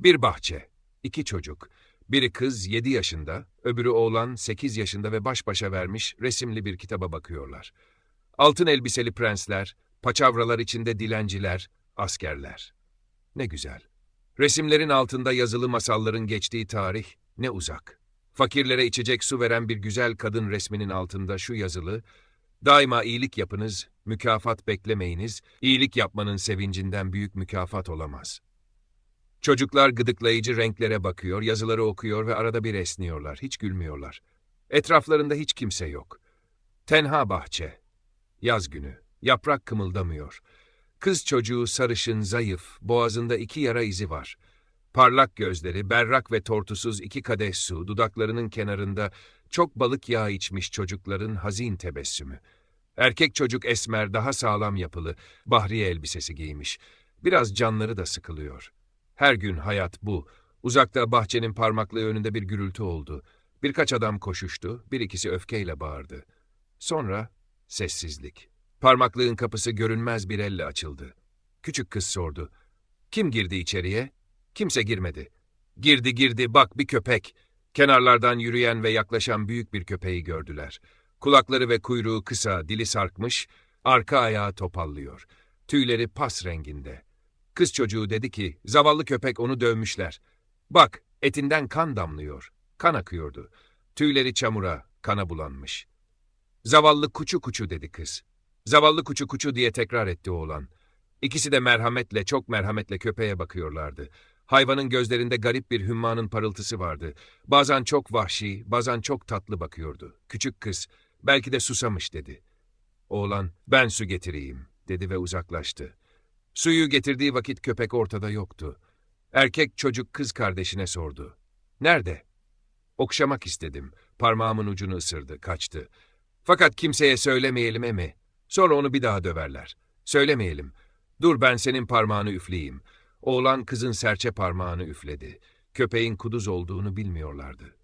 Bir bahçe, iki çocuk. Biri kız 7 yaşında, öbürü oğlan 8 yaşında ve baş başa vermiş resimli bir kitaba bakıyorlar. Altın elbiseli prensler, paçavralar içinde dilenciler, askerler. Ne güzel. Resimlerin altında yazılı masalların geçtiği tarih ne uzak. Fakirlere içecek su veren bir güzel kadın resminin altında şu yazılı, Daima iyilik yapınız, mükafat beklemeyiniz, iyilik yapmanın sevincinden büyük mükafat olamaz. Çocuklar gıdıklayıcı renklere bakıyor, yazıları okuyor ve arada bir esniyorlar, hiç gülmüyorlar. Etraflarında hiç kimse yok. Tenha bahçe. Yaz günü. Yaprak kımıldamıyor. Kız çocuğu sarışın, zayıf, boğazında iki yara izi var. Parlak gözleri, berrak ve tortusuz iki kadeh su, dudaklarının kenarında çok balık yağı içmiş çocukların hazin tebessümü. Erkek çocuk esmer, daha sağlam yapılı, bahriye elbisesi giymiş. Biraz canları da sıkılıyor. Her gün hayat bu. Uzakta bahçenin parmaklığı önünde bir gürültü oldu. Birkaç adam koşuştu, bir ikisi öfkeyle bağırdı. Sonra sessizlik. Parmaklığın kapısı görünmez bir elle açıldı. Küçük kız sordu. Kim girdi içeriye? Kimse girmedi. Girdi girdi bak bir köpek. Kenarlardan yürüyen ve yaklaşan büyük bir köpeği gördüler. Kulakları ve kuyruğu kısa, dili sarkmış, arka ayağı topallıyor. Tüyleri pas renginde. Kız çocuğu dedi ki, zavallı köpek onu dövmüşler. Bak, etinden kan damlıyor. Kan akıyordu. Tüyleri çamura, kana bulanmış. Zavallı kuçu kuçu dedi kız. Zavallı kuçu kuçu diye tekrar etti oğlan. İkisi de merhametle, çok merhametle köpeğe bakıyorlardı. Hayvanın gözlerinde garip bir hümmanın parıltısı vardı. Bazen çok vahşi, bazen çok tatlı bakıyordu. Küçük kız, belki de susamış dedi. Oğlan, ben su getireyim, dedi ve uzaklaştı. Suyu getirdiği vakit köpek ortada yoktu. Erkek çocuk kız kardeşine sordu. Nerede? Okşamak istedim. Parmağımın ucunu ısırdı, kaçtı. Fakat kimseye söylemeyelim emi. Sonra onu bir daha döverler. Söylemeyelim. Dur ben senin parmağını üfleyeyim. Oğlan kızın serçe parmağını üfledi. Köpeğin kuduz olduğunu bilmiyorlardı.